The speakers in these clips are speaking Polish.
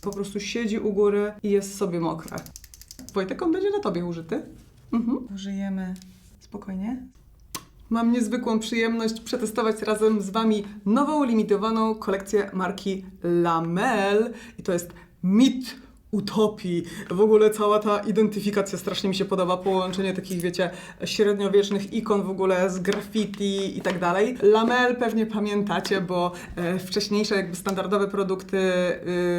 Po prostu siedzi u góry i jest sobie mokre. Wojtek, on będzie na tobie użyty. Mhm. Użyjemy spokojnie. Mam niezwykłą przyjemność przetestować razem z Wami nową, limitowaną kolekcję marki Lamel. I to jest mit utopii. W ogóle cała ta identyfikacja strasznie mi się podoba. Połączenie takich, wiecie, średniowiecznych ikon w ogóle z graffiti i tak dalej. Lamel pewnie pamiętacie, bo e, wcześniejsze jakby standardowe produkty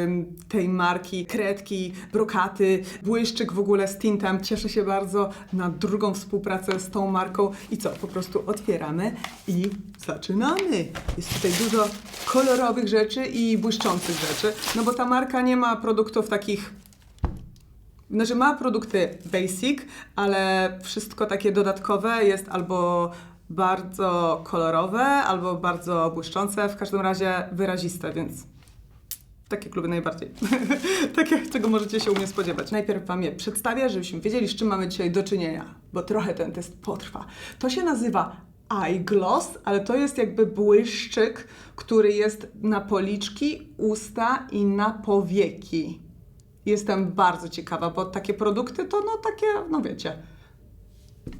ym, tej marki, kredki, brokaty, błyszczyk w ogóle z tintem. Cieszę się bardzo na drugą współpracę z tą marką. I co? Po prostu otwieramy i zaczynamy. Jest tutaj dużo kolorowych rzeczy i błyszczących rzeczy, no bo ta marka nie ma produktów takich znaczy ma produkty basic, ale wszystko takie dodatkowe jest albo bardzo kolorowe, albo bardzo błyszczące, w każdym razie wyraziste, więc takie kluby najbardziej. takie, czego możecie się u mnie spodziewać. Najpierw Wam je przedstawię, żebyśmy wiedzieli, z czym mamy dzisiaj do czynienia, bo trochę ten test potrwa. To się nazywa eyegloss, ale to jest jakby błyszczyk, który jest na policzki, usta i na powieki. Jestem bardzo ciekawa, bo takie produkty to no takie, no wiecie,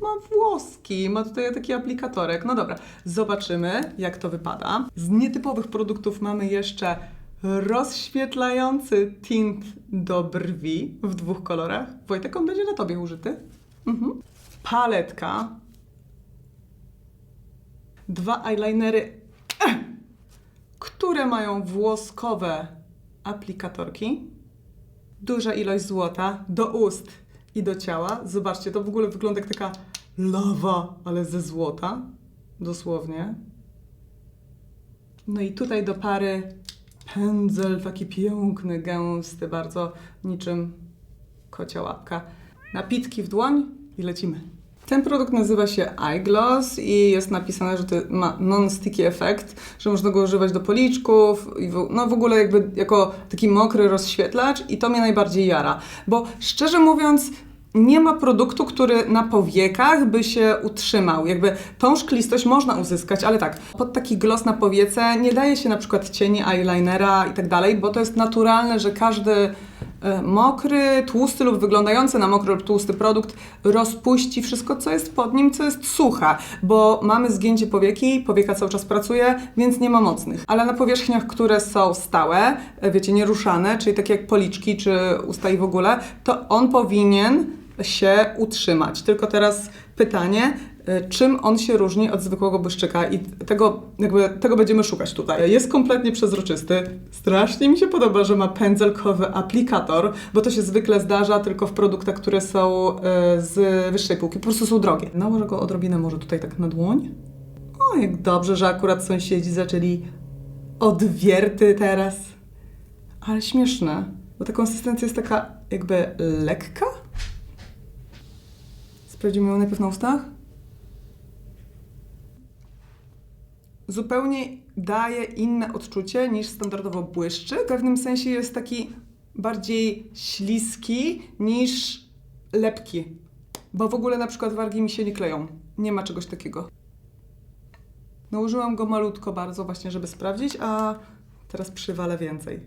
ma włoski, ma tutaj taki aplikatorek. No dobra, zobaczymy jak to wypada. Z nietypowych produktów mamy jeszcze rozświetlający tint do brwi w dwóch kolorach. Wojtek, on będzie na Tobie użyty. Mhm. Paletka. Dwa eyelinery, które mają włoskowe aplikatorki duża ilość złota do ust i do ciała. Zobaczcie, to w ogóle wygląda jak taka lawa, ale ze złota. Dosłownie. No i tutaj do pary pędzel taki piękny, gęsty, bardzo niczym kocia łapka. Napitki w dłoń i lecimy. Ten produkt nazywa się Eyegloss i jest napisane, że to ma non-sticky efekt, że można go używać do policzków no w ogóle jakby jako taki mokry rozświetlacz i to mnie najbardziej jara, bo szczerze mówiąc nie ma produktu, który na powiekach by się utrzymał. Jakby tą szklistość można uzyskać, ale tak, pod taki gloss na powiece nie daje się na przykład cieni, eyelinera i tak dalej, bo to jest naturalne, że każdy mokry, tłusty lub wyglądający na mokry lub tłusty produkt rozpuści wszystko, co jest pod nim, co jest suche, bo mamy zgięcie powieki, powieka cały czas pracuje, więc nie ma mocnych. Ale na powierzchniach, które są stałe, e, wiecie, nieruszane, czyli takie jak policzki czy usta i w ogóle, to on powinien się utrzymać. Tylko teraz pytanie, czym on się różni od zwykłego błyszczyka i tego, jakby, tego będziemy szukać tutaj. Jest kompletnie przezroczysty. Strasznie mi się podoba, że ma pędzelkowy aplikator, bo to się zwykle zdarza tylko w produktach, które są y, z wyższej półki. Po prostu są drogie. Nałożę go odrobinę może tutaj tak na dłoń. O, jak dobrze, że akurat sąsiedzi zaczęli odwierty teraz. Ale śmieszne, bo ta konsystencja jest taka jakby lekka. Sprawdzimy ją najpierw na ustach. Zupełnie daje inne odczucie niż standardowo błyszczy. W pewnym sensie jest taki bardziej śliski niż lepki. Bo w ogóle na przykład wargi mi się nie kleją. Nie ma czegoś takiego. Nałożyłam go malutko bardzo właśnie, żeby sprawdzić, a teraz przywalę więcej.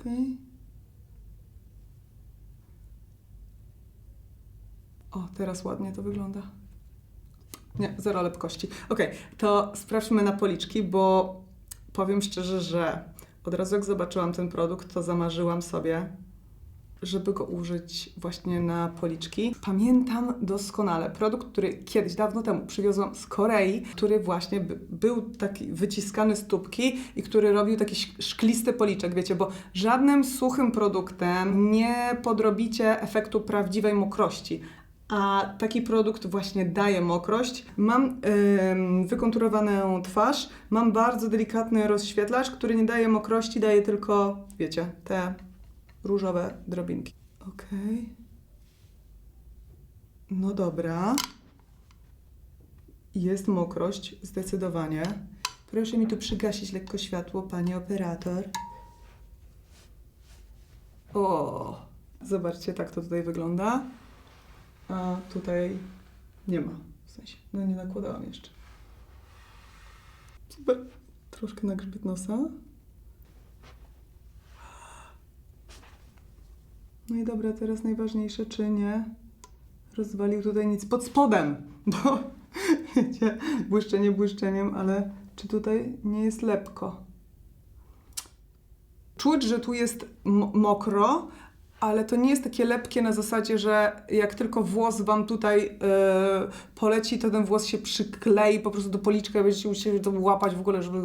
Okej. O, teraz ładnie to wygląda. Nie, zero lepkości. Okej, to sprawdźmy na policzki, bo powiem szczerze, że od razu jak zobaczyłam ten produkt, to zamarzyłam sobie, żeby go użyć właśnie na policzki. Pamiętam doskonale produkt, który kiedyś, dawno temu przywiozłam z Korei, który właśnie by, był taki wyciskany z tubki i który robił taki sz- szklisty policzek, wiecie, bo żadnym suchym produktem nie podrobicie efektu prawdziwej mokrości. A taki produkt właśnie daje mokrość. Mam ym, wykonturowaną twarz, mam bardzo delikatny rozświetlacz, który nie daje mokrości, daje tylko, wiecie, te różowe drobinki. Okej. No dobra. Jest mokrość, zdecydowanie. Proszę mi tu przygasić lekko światło, panie operator. O, zobaczcie, tak to tutaj wygląda. A tutaj nie ma. W sensie, no nie nakładałam jeszcze. Super. Troszkę na grzbiet nosa. No i dobra, teraz najważniejsze, czy nie rozwalił tutaj nic pod spodem, bo wiecie, błyszczenie błyszczeniem, ale czy tutaj nie jest lepko? Czuć, że tu jest mokro, ale to nie jest takie lepkie na zasadzie, że jak tylko włos wam tutaj e, poleci, to ten włos się przyklei po prostu do policzka i będziecie musieli to łapać w ogóle, żeby...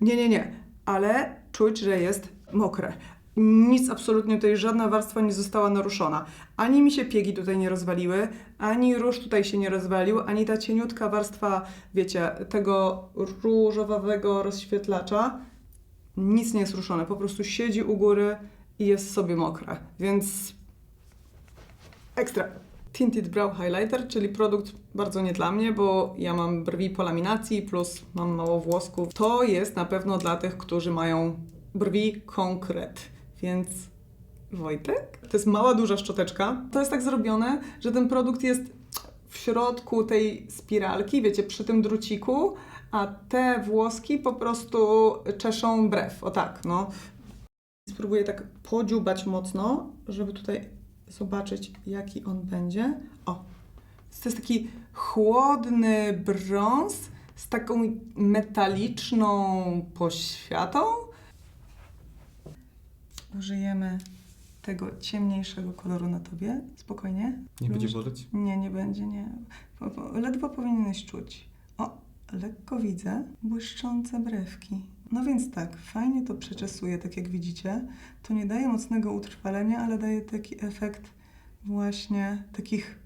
Nie, nie, nie. Ale czuć, że jest mokre. Nic absolutnie tutaj, żadna warstwa nie została naruszona. Ani mi się piegi tutaj nie rozwaliły, ani róż tutaj się nie rozwalił, ani ta cieniutka warstwa, wiecie, tego różowawego rozświetlacza nic nie jest ruszone, po prostu siedzi u góry i jest sobie mokre, więc ekstra. Tinted Brow Highlighter, czyli produkt bardzo nie dla mnie, bo ja mam brwi po laminacji plus mam mało włosków. To jest na pewno dla tych, którzy mają brwi konkret, więc Wojtek? To jest mała, duża szczoteczka. To jest tak zrobione, że ten produkt jest w środku tej spiralki, wiecie, przy tym druciku, a te włoski po prostu czeszą brew. O tak, no. Spróbuję tak podziubać mocno, żeby tutaj zobaczyć, jaki on będzie. O, to jest taki chłodny brąz z taką metaliczną poświatą. Użyjemy tego ciemniejszego koloru na tobie. Spokojnie. Nie będzie Lubisz- boleć? nie, nie będzie, nie. Ledwo powinieneś czuć. O, lekko widzę błyszczące brewki. No więc tak, fajnie to przeczesuje, tak jak widzicie. To nie daje mocnego utrwalenia, ale daje taki efekt właśnie takich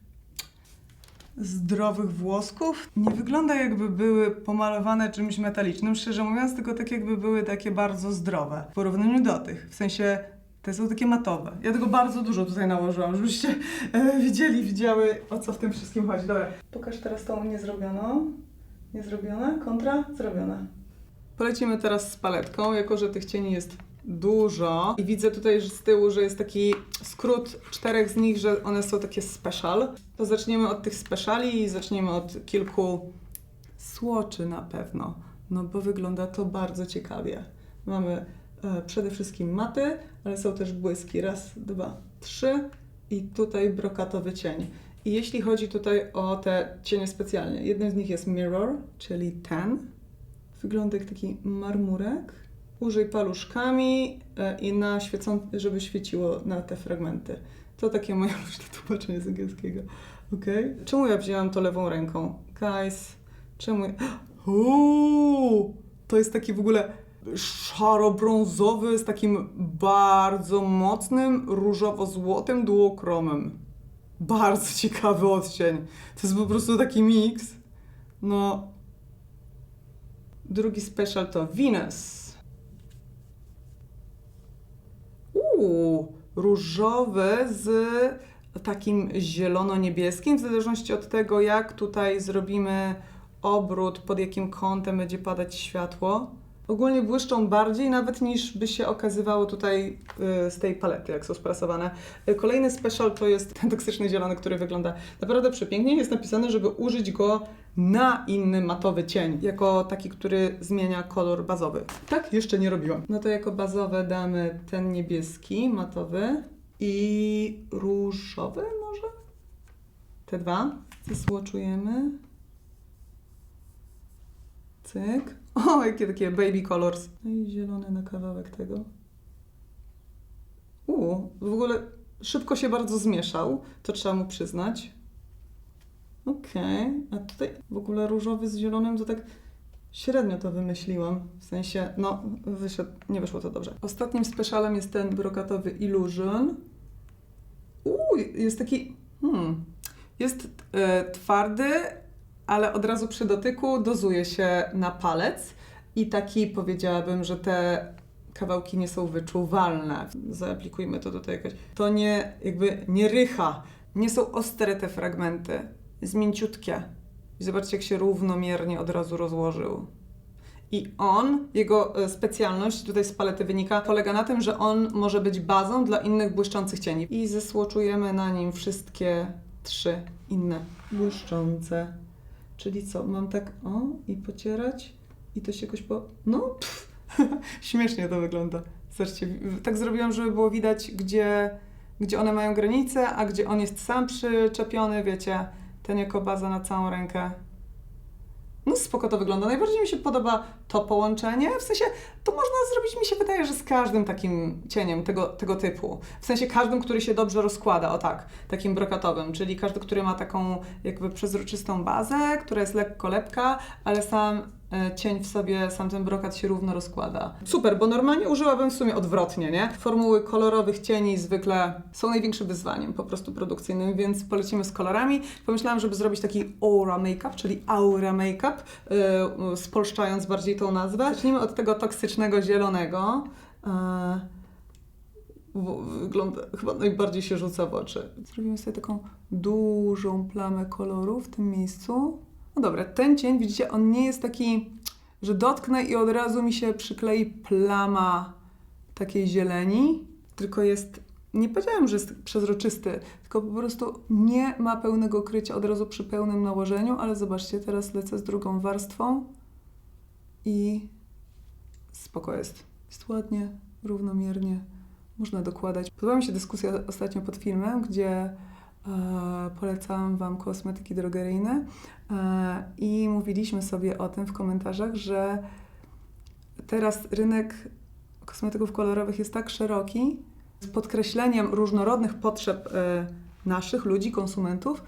zdrowych włosków. Nie wygląda jakby były pomalowane czymś metalicznym, szczerze mówiąc, tylko tak jakby były takie bardzo zdrowe w porównaniu do tych. W sensie te są takie matowe. Ja tego bardzo dużo tutaj nałożyłam, żebyście e, widzieli, widziały o co w tym wszystkim chodzi. Dobra, pokaż teraz tą niezrobioną. Niezrobiona, kontra, zrobiona. Polecimy teraz z paletką, jako że tych cieni jest dużo i widzę tutaj z tyłu, że jest taki skrót czterech z nich, że one są takie special. To zaczniemy od tych speciali i zaczniemy od kilku słoczy na pewno, no bo wygląda to bardzo ciekawie. Mamy e, przede wszystkim maty, ale są też błyski. Raz, dwa, trzy i tutaj brokatowy cień. I jeśli chodzi tutaj o te cienie specjalnie, jednym z nich jest mirror, czyli ten. Wygląda jak taki marmurek. Użyj paluszkami e, i na świecą, żeby świeciło na te fragmenty. To takie moje luźne tłumaczenie z angielskiego. Okej. Czemu ja wzięłam to lewą ręką? Guys, czemu... Uuu, to jest taki w ogóle szaro-brązowy z takim bardzo mocnym różowo-złotym duokromem. Bardzo ciekawy odcień. To jest po prostu taki miks. No. Drugi special to Venus. Uuu, różowy z takim zielono-niebieskim, w zależności od tego, jak tutaj zrobimy obrót, pod jakim kątem będzie padać światło. Ogólnie błyszczą bardziej nawet niż by się okazywało tutaj y, z tej palety, jak są sprasowane. Y, Kolejny special to jest ten toksyczny zielony, który wygląda naprawdę przepięknie. Jest napisane, żeby użyć go na inny matowy cień, jako taki, który zmienia kolor bazowy. Tak jeszcze nie robiłam. No to jako bazowe damy ten niebieski, matowy i różowy może? Te dwa. Zasłoczujemy. Cyk. O, jakie takie baby colors. No i zielony na kawałek tego. Uuu, w ogóle szybko się bardzo zmieszał, to trzeba mu przyznać. Okej, a tutaj w ogóle różowy z zielonym to tak średnio to wymyśliłam. W sensie, no, wyszedł, nie wyszło to dobrze. Ostatnim specialem jest ten brokatowy Illusion. Uuu, jest taki, hmm, jest e, twardy, ale od razu przy dotyku dozuje się na palec i taki powiedziałabym, że te kawałki nie są wyczuwalne. Zaaplikujmy to tutaj jakoś. To nie, jakby nie rycha. Nie są ostre te fragmenty. Jest mięciutkie. I zobaczcie, jak się równomiernie od razu rozłożył. I on, jego e, specjalność tutaj z palety wynika, polega na tym, że on może być bazą dla innych błyszczących cieni. I zesłoczujemy na nim wszystkie trzy inne błyszczące. Czyli co, mam tak o i pocierać i to się jakoś po... No, pff, śmiesznie to wygląda. Zobaczcie, tak zrobiłam, żeby było widać, gdzie gdzie one mają granice, a gdzie on jest sam przyczepiony, wiecie, ten jako baza na całą rękę. No spoko to wygląda. Najbardziej mi się podoba to połączenie. W sensie to można zrobić, mi się wydaje, że z każdym takim cieniem tego, tego typu. W sensie każdym, który się dobrze rozkłada, o tak, takim brokatowym, czyli każdy, który ma taką jakby przezroczystą bazę, która jest lekko lepka, ale sam cień w sobie, sam ten brokat się równo rozkłada. Super, bo normalnie użyłabym w sumie odwrotnie, nie? Formuły kolorowych cieni zwykle są największym wyzwaniem po prostu produkcyjnym, więc polecimy z kolorami. Pomyślałam, żeby zrobić taki aura makeup, czyli aura makeup, yy, spolszczając bardziej tą nazwę. Zacznijmy od tego toksycznego zielonego. Yy, wygląda, chyba najbardziej się rzuca w oczy. Zrobimy sobie taką dużą plamę koloru w tym miejscu. No dobra, ten cień, widzicie, on nie jest taki, że dotknę i od razu mi się przyklei plama takiej zieleni, tylko jest, nie powiedziałem, że jest przezroczysty, tylko po prostu nie ma pełnego krycia od razu przy pełnym nałożeniu, ale zobaczcie, teraz lecę z drugą warstwą i spoko jest. Jest ładnie, równomiernie można dokładać. Podoba mi się dyskusja ostatnio pod filmem, gdzie polecałam Wam kosmetyki drogeryjne e, i mówiliśmy sobie o tym w komentarzach, że teraz rynek kosmetyków kolorowych jest tak szeroki, z podkreśleniem różnorodnych potrzeb e, naszych ludzi, konsumentów,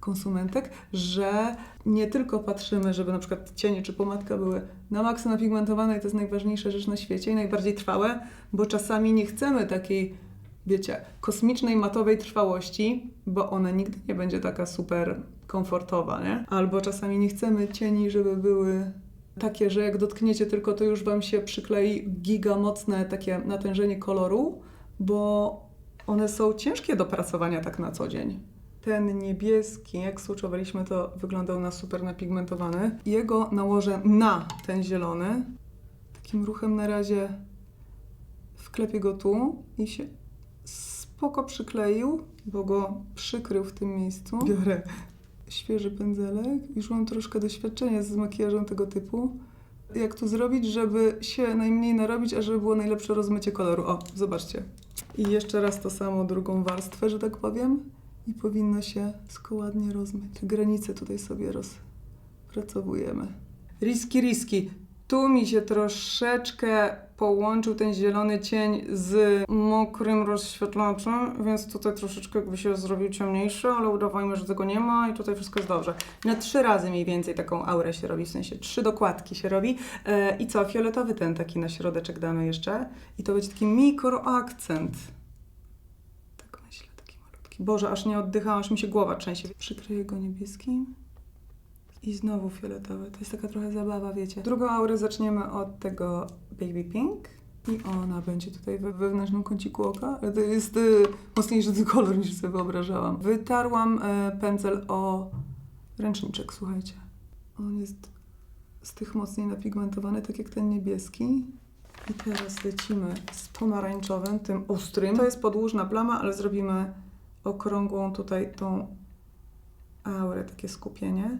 konsumentek, że nie tylko patrzymy, żeby na przykład cienie czy pomadka były na maksa napigmentowane i to jest najważniejsza rzecz na świecie i najbardziej trwałe, bo czasami nie chcemy takiej, wiecie, kosmicznej, matowej trwałości, bo ona nigdy nie będzie taka super komfortowa, nie? Albo czasami nie chcemy cieni, żeby były takie, że jak dotkniecie tylko, to już Wam się przyklei giga mocne takie natężenie koloru, bo one są ciężkie do pracowania tak na co dzień. Ten niebieski, jak słuchowaliśmy, to wyglądał na super napigmentowany. Jego nałożę na ten zielony. Takim ruchem na razie wklepię go tu i się spoko przykleił, bo go przykrył w tym miejscu. Biorę świeży pędzelek. Już mam troszkę doświadczenia z makijażem tego typu. Jak to zrobić, żeby się najmniej narobić, a żeby było najlepsze rozmycie koloru. O, zobaczcie. I jeszcze raz to samo, drugą warstwę, że tak powiem. I powinno się wszystko ładnie rozmyć. Te granice tutaj sobie rozpracowujemy. Riski, riski. Tu mi się troszeczkę połączył ten zielony cień z mokrym rozświetlaczem, więc tutaj troszeczkę jakby się zrobił ciemniejszy, ale udawajmy, że tego nie ma i tutaj wszystko jest dobrze. Na trzy razy mniej więcej taką aurę się robi, w sensie trzy dokładki się robi. E, I co, fioletowy ten taki na środeczek damy jeszcze. I to będzie taki mikroakcent. Tak myślę, taki malutki. Boże, aż nie oddychałam, aż mi się głowa trzęsie. Przykryję go niebieskim. I znowu fioletowy. To jest taka trochę zabawa, wiecie. Drugą aurę zaczniemy od tego Baby Pink. I ona będzie tutaj we wewnętrznym kąciku oka, to jest y, mocniejszy kolor niż sobie wyobrażałam. Wytarłam y, pędzel o ręczniczek, słuchajcie. On jest z tych mocniej napigmentowany, tak jak ten niebieski. I teraz lecimy z pomarańczowym, tym ostrym. To jest podłużna plama, ale zrobimy okrągłą tutaj tą aurę, takie skupienie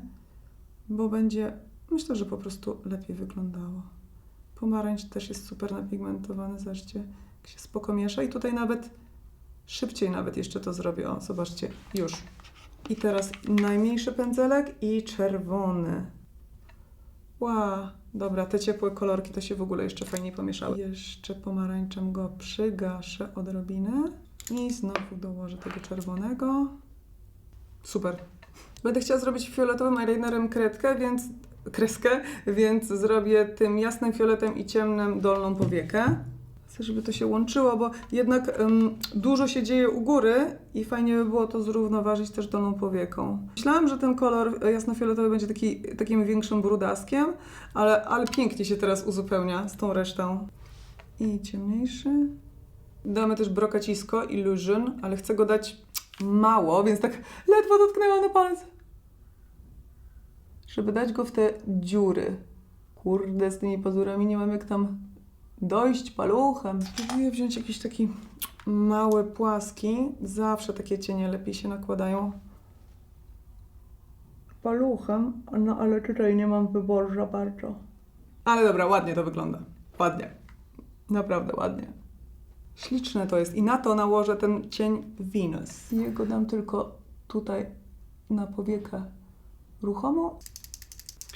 bo będzie, myślę, że po prostu lepiej wyglądało. Pomarańcz też jest super napigmentowany, zobaczcie, jak się spoko miesza i tutaj nawet szybciej nawet jeszcze to zrobię. O, zobaczcie, już. I teraz najmniejszy pędzelek i czerwony. Wow, dobra, te ciepłe kolorki to się w ogóle jeszcze fajniej pomieszały. Jeszcze pomarańczem go przygaszę odrobinę i znowu dołożę tego czerwonego. Super. Będę chciała zrobić fioletowym eyelinerem kredkę, więc kreskę, więc zrobię tym jasnym fioletem i ciemnym dolną powiekę. Chcę, żeby to się łączyło, bo jednak dużo się dzieje u góry i fajnie by było to zrównoważyć też dolną powieką. Myślałam, że ten kolor jasnofioletowy będzie taki, takim większym brudaskiem, ale, ale pięknie się teraz uzupełnia z tą resztą. I ciemniejszy. Damy też brokacisko Illusion, ale chcę go dać mało, więc tak ledwo dotknęłam na palec. Żeby dać go w te dziury. Kurde, z tymi pazurami nie mam jak tam dojść paluchem. Próbuję wziąć jakiś taki mały, płaski. Zawsze takie cienie lepiej się nakładają paluchem, no ale tutaj nie mam wyboru za bardzo. Ale dobra, ładnie to wygląda. Ładnie. Naprawdę ładnie. Śliczne to jest. I na to nałożę ten cień Venus. Jego dam tylko tutaj na powiekę ruchomą.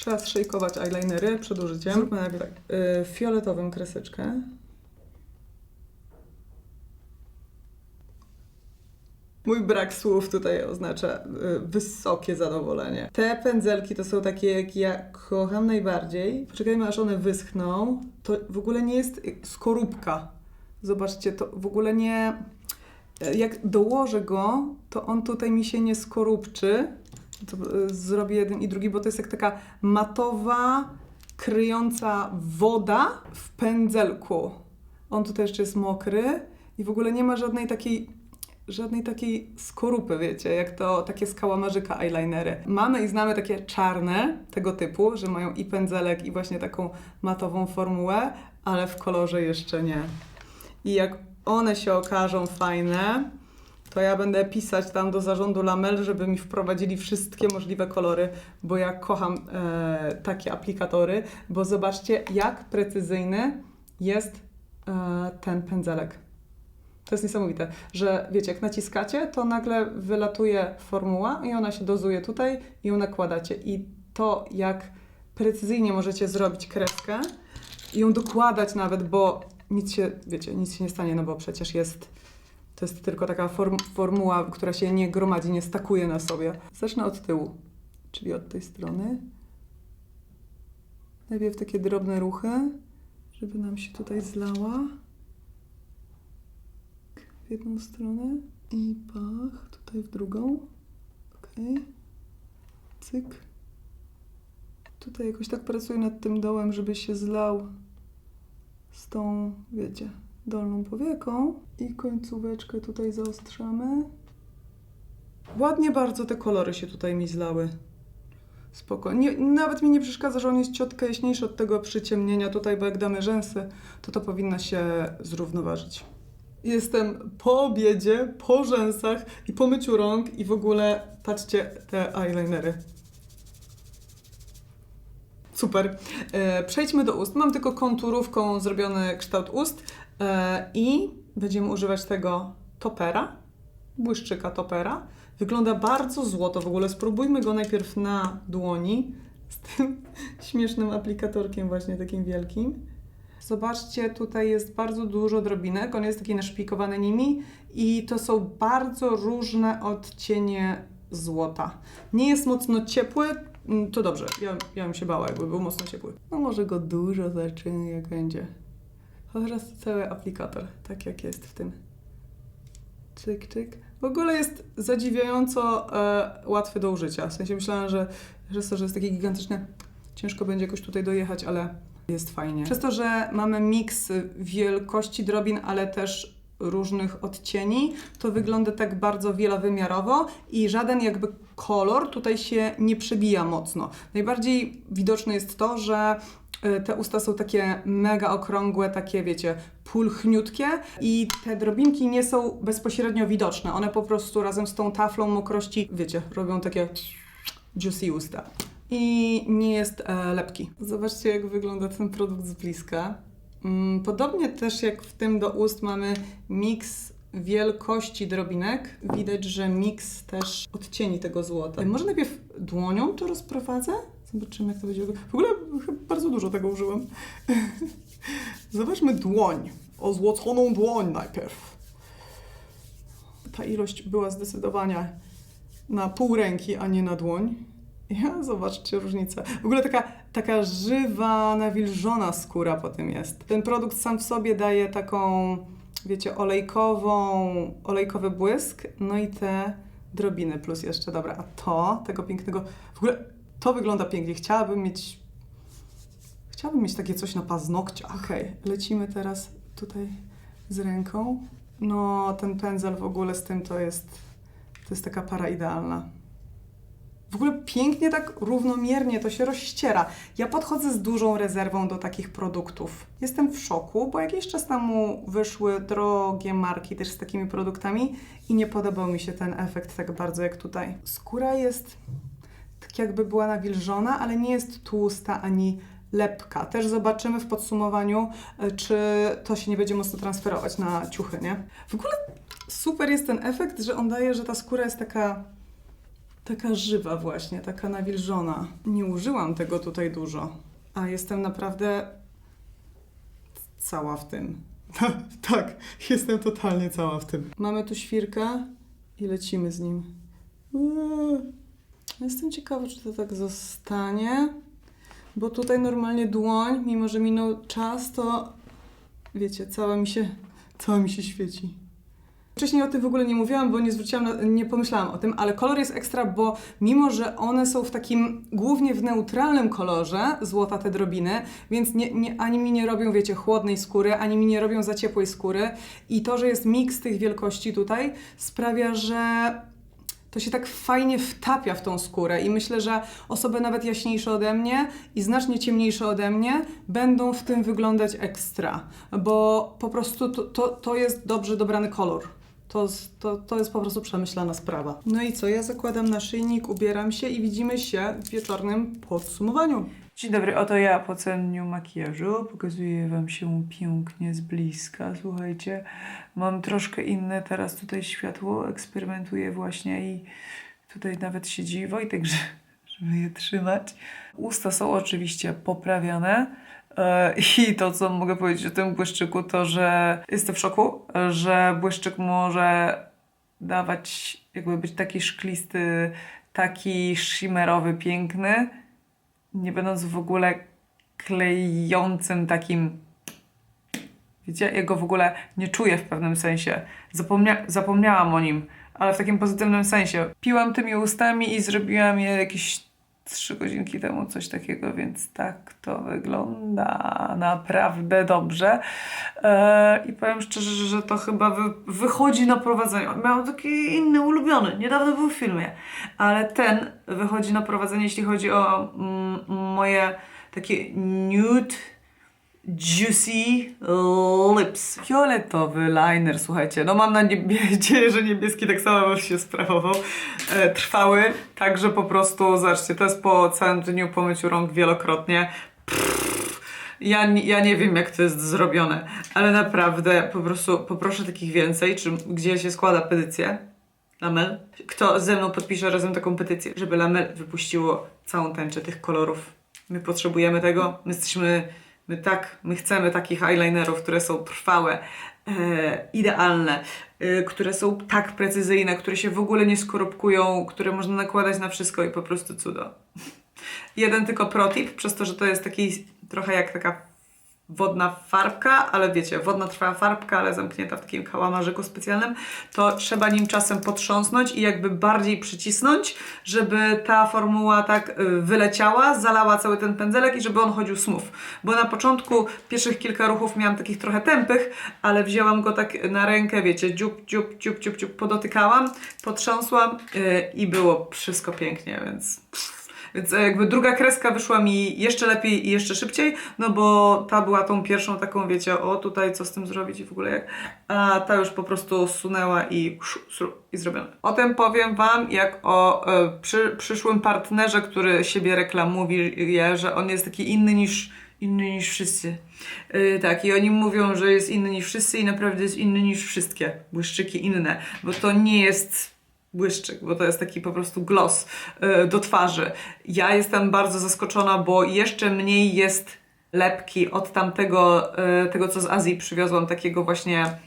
Trzeba zszejkować eyelinery przed użyciem. Zróbmy najpierw tak. Yy, fioletowym kreseczkę. Mój brak słów tutaj oznacza y, wysokie zadowolenie. Te pędzelki to są takie, jak ja kocham najbardziej. Poczekajmy, aż one wyschną. To w ogóle nie jest y, skorupka. Zobaczcie, to w ogóle nie... Jak dołożę go, to on tutaj mi się nie skorupczy. To y, zrobię jeden i drugi, bo to jest jak taka matowa, kryjąca woda w pędzelku. On tutaj jeszcze jest mokry i w ogóle nie ma żadnej takiej żadnej takiej skorupy, wiecie, jak to takie z kałamarzyka eyelinery. Mamy i znamy takie czarne tego typu, że mają i pędzelek i właśnie taką matową formułę, ale w kolorze jeszcze nie. I jak one się okażą fajne, to ja będę pisać tam do zarządu Lamel, żeby mi wprowadzili wszystkie możliwe kolory, bo ja kocham e, takie aplikatory, bo zobaczcie, jak precyzyjny jest e, ten pędzelek. To jest niesamowite, że wiecie, jak naciskacie, to nagle wylatuje formuła i ona się dozuje tutaj i ją nakładacie. I to, jak precyzyjnie możecie zrobić kreskę i ją dokładać nawet, bo nic się, wiecie, nic się nie stanie, no bo przecież jest, to jest tylko taka form, formuła, która się nie gromadzi, nie stakuje na sobie. Zacznę od tyłu, czyli od tej strony. Najpierw takie drobne ruchy, żeby nam się tutaj zlała w jedną stronę i pach, tutaj w drugą. Ok. Cyk. Tutaj jakoś tak pracuję nad tym dołem, żeby się zlał z tą, wiecie, dolną powieką. I końcóweczkę tutaj zaostrzamy. Ładnie bardzo te kolory się tutaj mi zlały. Spoko. Nie, nawet mi nie przeszkadza, że on jest ciotkę jaśniejszy od tego przyciemnienia tutaj, bo jak damy rzęsy, to to powinno się zrównoważyć. Jestem po obiedzie, po rzęsach i po myciu rąk i w ogóle patrzcie te eyelinery. Super. E, przejdźmy do ust. Mam tylko konturówką zrobiony kształt ust i będziemy używać tego topera, błyszczyka topera. Wygląda bardzo złoto w ogóle. Spróbujmy go najpierw na dłoni z tym śmiesznym aplikatorkiem właśnie takim wielkim. Zobaczcie, tutaj jest bardzo dużo drobinek, on jest taki naszpikowany nimi i to są bardzo różne odcienie złota. Nie jest mocno ciepły, mm, to dobrze, ja, ja bym się bała, jakby był mocno ciepły. No może go dużo zaczyny, jak będzie. A teraz cały aplikator, tak jak jest w tym. Cyk, cyk. W ogóle jest zadziwiająco e, łatwy do użycia. W sensie myślałam, że, że to, że jest taki gigantyczny, ciężko będzie jakoś tutaj dojechać, ale jest fajnie. Przez to, że mamy miks wielkości drobin, ale też różnych odcieni, to wygląda tak bardzo wielowymiarowo i żaden jakby kolor tutaj się nie przebija mocno. Najbardziej widoczne jest to, że te usta są takie mega okrągłe, takie wiecie, pulchniutkie i te drobinki nie są bezpośrednio widoczne. One po prostu razem z tą taflą mokrości, wiecie, robią takie juicy usta i nie jest e, lepki. Zobaczcie, jak wygląda ten produkt z bliska. Mm, podobnie też jak w tym do ust mamy miks wielkości drobinek. Widać, że miks też odcieni tego złota. Może najpierw dłonią to rozprowadzę? Zobaczymy, jak to będzie. W ogóle bardzo dużo tego użyłem. Zobaczmy dłoń. Ozłoconą dłoń najpierw. Ta ilość była zdecydowanie na pół ręki, a nie na dłoń. Ja, zobaczcie różnicę. W ogóle taka, taka żywa, nawilżona skóra po tym jest. Ten produkt sam w sobie daje taką, wiecie, olejkową, olejkowy błysk, no i te drobiny plus jeszcze, dobra, a to, tego pięknego, w ogóle to wygląda pięknie. Chciałabym mieć, chciałabym mieć takie coś na paznokciach. Okej, okay, lecimy teraz tutaj z ręką. No, ten pędzel w ogóle z tym to jest, to jest taka para idealna. W ogóle pięknie tak równomiernie to się rozściera. Ja podchodzę z dużą rezerwą do takich produktów. Jestem w szoku, bo jakiś czas temu wyszły drogie marki też z takimi produktami i nie podobał mi się ten efekt tak bardzo jak tutaj. Skóra jest tak jakby była nawilżona, ale nie jest tłusta ani lepka. Też zobaczymy w podsumowaniu, e, czy to się nie będzie mocno transferować na ciuchy, nie? W ogóle super jest ten efekt, że on daje, że ta skóra jest taka taka żywa właśnie, taka nawilżona. Nie użyłam tego tutaj dużo, a jestem naprawdę cała w tym. tak, jestem totalnie cała w tym. Mamy tu świrkę i lecimy z nim. Eee. Jestem ciekawa, czy to tak zostanie, bo tutaj normalnie dłoń, mimo że minął czas, to wiecie, cała mi się, cała mi się świeci. Wcześniej o tym w ogóle nie mówiłam, bo nie zwróciłam, na, nie pomyślałam o tym, ale kolor jest ekstra, bo mimo, że one są w takim głównie w neutralnym kolorze, złota te drobiny, więc nie, nie, ani mi nie robią, wiecie, chłodnej skóry, ani mi nie robią za ciepłej skóry. I to, że jest miks tych wielkości tutaj, sprawia, że to się tak fajnie wtapia w tą skórę i myślę, że osoby nawet jaśniejsze ode mnie i znacznie ciemniejsze ode mnie będą w tym wyglądać ekstra, bo po prostu to, to, to jest dobrze dobrany kolor. To, to, to jest po prostu przemyślana sprawa. No i co? Ja zakładam naszyjnik, ubieram się i widzimy się w wieczornym podsumowaniu. Dzień dobry, oto ja po dniu makijażu. Pokazuję Wam się pięknie z bliska. Słuchajcie, mam troszkę inne teraz tutaj światło. Eksperymentuję właśnie i tutaj nawet siedzi Wojtek, że- żeby je trzymać. Usta są oczywiście poprawiane. E, I to, co mogę powiedzieć o tym błyszczyku, to że jestem w szoku, że błyszczyk może dawać, jakby być taki szklisty, taki shimmerowy, piękny, nie będąc w ogóle klejącym takim. Wiecie, ja go w ogóle nie czuję w pewnym sensie. Zapomnia zapomniałam o nim, ale w takim pozytywnym sensie. Piłam tymi ustami i zrobiłam je jakieś trzy godzinki temu, coś takiego, więc tak to wygląda naprawdę dobrze. Eee, I powiem szczerze, że to chyba wy wychodzi na prowadzenie. Miałam taki inny ulubiony, niedawno był w filmie, ale ten wychodzi na prowadzenie, jeśli chodzi o mm, moje takie nude Juicy Lips. Fioletowy liner, słuchajcie. No mam nadzieję, że niebieski tak samo się sprawował. E, trwały, także po prostu, zobaczcie, to jest po całym dniu po myciu rąk wielokrotnie. Pff, ja, ja nie wiem, jak to jest zrobione, ale naprawdę po prostu poproszę takich więcej, czy gdzie się składa petycję. Lamel. Kto ze mną podpisze razem taką petycję, żeby Lamel wypuściło całą tęczę tych kolorów. My potrzebujemy tego. My jesteśmy, my tak, my chcemy takich eyelinerów, które są trwałe, e, idealne, e, które są tak precyzyjne, które się w ogóle nie skorupkują, które można nakładać na wszystko i po prostu cudo. Jeden tylko protip, przez to, że to jest taki trochę jak taka wodna farbka, ale wiecie, wodna trwała farbka, ale zamknięta w takim kałamarzyku specjalnym, to trzeba nim czasem potrząsnąć i jakby bardziej przycisnąć, żeby ta formuła tak y, wyleciała, zalała cały ten pędzelek i żeby on chodził smooth. Bo na początku pierwszych kilka ruchów miałam takich trochę tępych, ale wzięłam go tak na rękę, wiecie, dziób, dziób, dziób, dziób, dziób, podotykałam, potrząsłam y, i było wszystko pięknie, więc... Więc e, jakby druga kreska wyszła mi jeszcze lepiej i jeszcze szybciej, no bo ta była tą pierwszą taką, wiecie, o tutaj co z tym zrobić i w ogóle jak, a ta już po prostu sunęła i, i zrobione. Potem powiem Wam, jak o e, przy, przyszłym partnerze, który siebie reklamuje, że on jest taki inny niż, inny niż wszyscy. Yy, tak, i oni mówią, że jest inny niż wszyscy i naprawdę jest inny niż wszystkie błyszczyki inne, bo to nie jest błyszczyk, bo to jest taki po prostu gloss y, do twarzy. Ja jestem bardzo zaskoczona, bo jeszcze mniej jest lepki od tamtego, y, tego co z Azji przywiozłam, takiego właśnie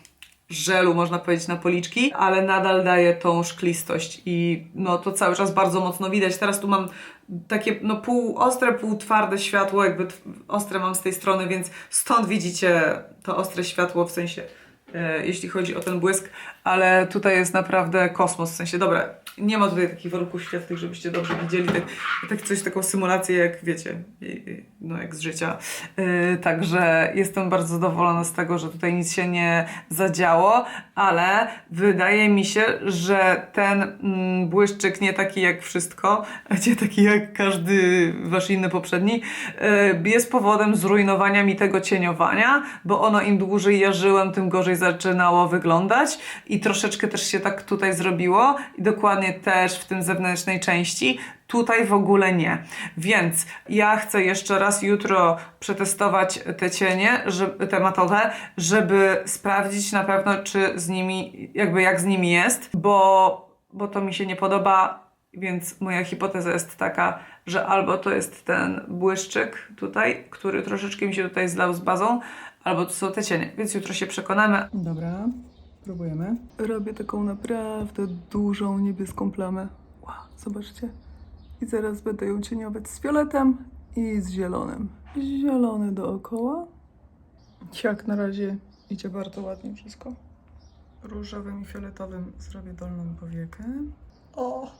żelu, można powiedzieć, na policzki, ale nadal daje tą szklistość i no to cały czas bardzo mocno widać. Teraz tu mam takie no pół ostre, pół twarde światło, jakby ostre mam z tej strony, więc stąd widzicie to ostre światło w sensie e, jeśli chodzi o ten błysk, ale tutaj jest naprawdę kosmos, w sensie, dobra, nie ma tutaj takich warunków świetlnych, żebyście dobrze widzieli, tak, tak coś, taką symulację, jak wiecie, no jak z życia. Yy, także jestem bardzo zadowolona z tego, że tutaj nic się nie zadziało, ale wydaje mi się, że ten mm, błyszczyk nie taki jak wszystko, nie taki jak każdy wasz inny poprzedni, yy, jest powodem zrujnowania mi tego cieniowania, bo ono im dłużej ja żyłem, tym gorzej zaczynało wyglądać i troszeczkę też się tak tutaj zrobiło i dokładnie też w tym zewnętrznej części Tutaj w ogóle nie. Więc ja chcę jeszcze raz jutro przetestować te cienie, żeby, te matowe, żeby sprawdzić na pewno, czy z nimi, jakby jak z nimi jest, bo, bo to mi się nie podoba, więc moja hipoteza jest taka, że albo to jest ten błyszczyk tutaj, który troszeczkę mi się tutaj zlał z bazą, albo to są te cienie, więc jutro się przekonamy. Dobra, Robię taką naprawdę dużą niebieską plamę. Wow, zobaczcie. I zaraz będę ją cieniować z fioletem i z zielonym. Zielony dookoła. Jak na razie idzie bardzo ładnie wszystko. Różowym i fioletowym zrobię dolną powiekę. O,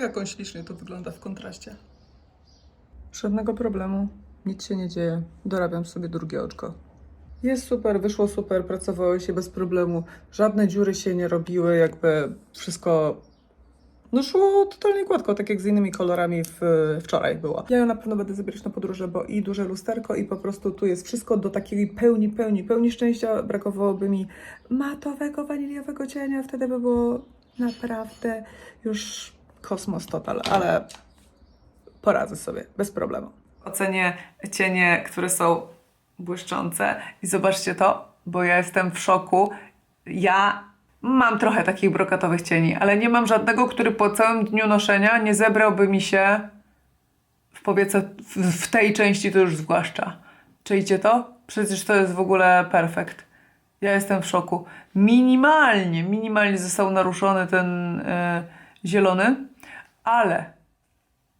jak on ślicznie to wygląda w kontraście. Żadnego problemu, nic się nie dzieje. Dorabiam sobie drugie oczko. Jest super, wyszło super, pracowało się bez problemu. Żadne dziury się nie robiły, jakby wszystko no szło totalnie gładko, tak jak z innymi kolorami w, wczoraj było. Ja ją na pewno będę zabierać na podróże, bo i duże lusterko i po prostu tu jest wszystko do takiej pełni, pełni, pełni szczęścia. Brakowałoby mi matowego, waniliowego cienia, wtedy by było naprawdę już kosmos total, ale poradzę sobie, bez problemu. Ocenię cienie, które są błyszczące i zobaczcie to, bo ja jestem w szoku. Ja mam trochę takich brokatowych cieni, ale nie mam żadnego, który po całym dniu noszenia nie zebrałby mi się w powiece w, tej części to już zwłaszcza. Czujcie to? Przecież to jest w ogóle perfekt. Ja jestem w szoku. Minimalnie, minimalnie został naruszony ten e, zielony, ale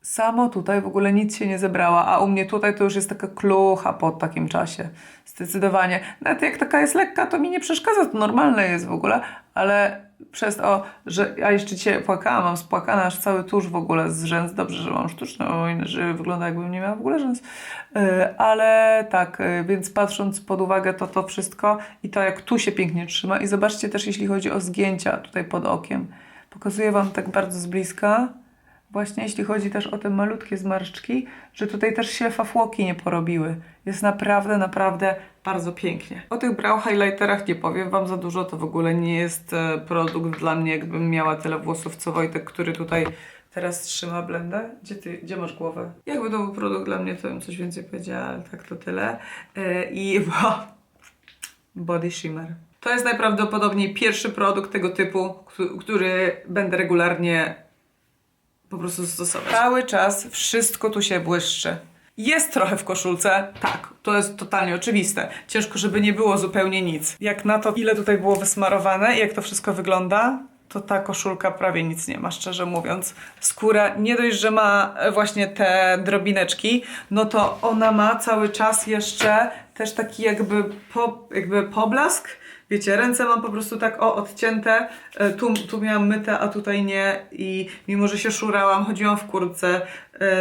samo tutaj w ogóle nic się nie zebrała, a u mnie tutaj to już jest taka klucha po takim czasie. Zdecydowanie. Nawet jak taka jest lekka, to mi nie przeszkadza, to normalne jest w ogóle, ale przez to, że ja jeszcze dzisiaj płakałam, mam spłakany aż cały tusz w ogóle z rzęs. Dobrze, że mam sztuczne, bo inaczej wygląda jakbym nie miała w ogóle rzęs. Yy, ale tak, yy, więc patrząc pod uwagę to to wszystko i to jak tu się pięknie trzyma i zobaczcie też jeśli chodzi o zgięcia tutaj pod okiem. Pokazuję Wam tak bardzo z bliska. Właśnie jeśli chodzi też o te malutkie zmarszczki, że tutaj też się fafłoki nie porobiły. Jest naprawdę, naprawdę bardzo pięknie. O tych brow highlighterach nie powiem Wam za dużo, to w ogóle nie jest e, produkt dla mnie, jakbym miała tyle włosów co Wojtek, który tutaj teraz trzyma blendę. Gdzie Ty, gdzie masz głowę? Jakby to był produkt dla mnie, to bym coś więcej powiedziała, ale tak to tyle. E, I Body Shimmer. To jest najprawdopodobniej pierwszy produkt tego typu, któ- który będę regularnie po prostu stosować. Cały czas wszystko tu się błyszczy. Jest trochę w koszulce, tak, to jest totalnie oczywiste. Ciężko, żeby nie było zupełnie nic. Jak na to, ile tutaj było wysmarowane i jak to wszystko wygląda, to ta koszulka prawie nic nie ma, szczerze mówiąc. Skóra nie dość, że ma e, właśnie te drobineczki, no to ona ma cały czas jeszcze też taki jakby, po, jakby poblask. Wiecie, ręce mam po prostu tak o odcięte, e, tu, tu miałam myte, a tutaj nie. I mimo, że się szurałam, chodziłam w kurtce,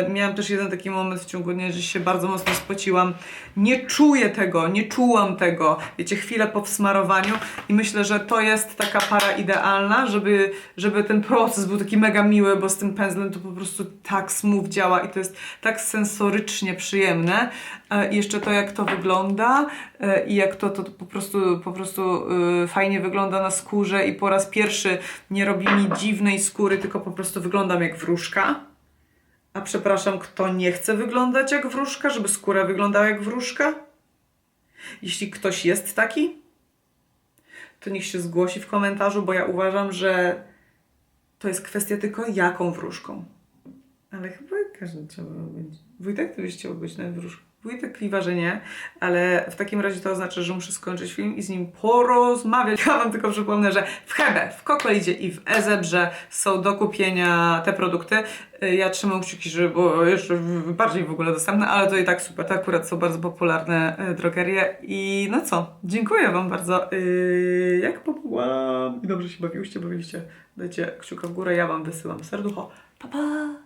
miałam też jeden taki moment w ciągu dnia, że się bardzo mocno spociłam. Nie czuję tego, nie czułam tego, wiecie, chwilę po wsmarowaniu i myślę, że to jest taka para idealna, żeby, żeby ten proces był taki mega miły, bo z tym pędzlem to po prostu tak smooth działa i to jest tak sensorycznie przyjemne. E, I jeszcze to, jak to wygląda e, i jak to, to po prostu, po prostu e, fajnie wygląda na skórze i po raz pierwszy nie robi mi dziwnej skóry, tylko po prostu wyglądam jak wróżka. A przepraszam, kto nie chce wyglądać jak wróżka, żeby skóra wyglądała jak wróżka? Jeśli ktoś jest taki, to niech się zgłosi w komentarzu, bo ja uważam, że to jest kwestia tylko jaką wróżką. Ale chyba każdy trzeba być. Wojtek, ty byś chciał być nawet wróżką. Wojtek kliwa, że nie, ale w takim razie to oznacza, że muszę skończyć film i z nim porozmawiać. Ja wam tylko przypomnę, że w Hebe, w Kokolidzie i w Ezebrze są do kupienia te produkty. Y, Ja trzymam kciuki, żeby było jeszcze bardziej w ogóle dostępne, ale to i tak super. To akurat są bardzo popularne y, drogerie. I no co, dziękuję wam bardzo. Yy, jak pomogłam i dobrze się bawiłyście, bawiliście, dajcie kciuka w górę, ja wam wysyłam serducho. Pa, pa!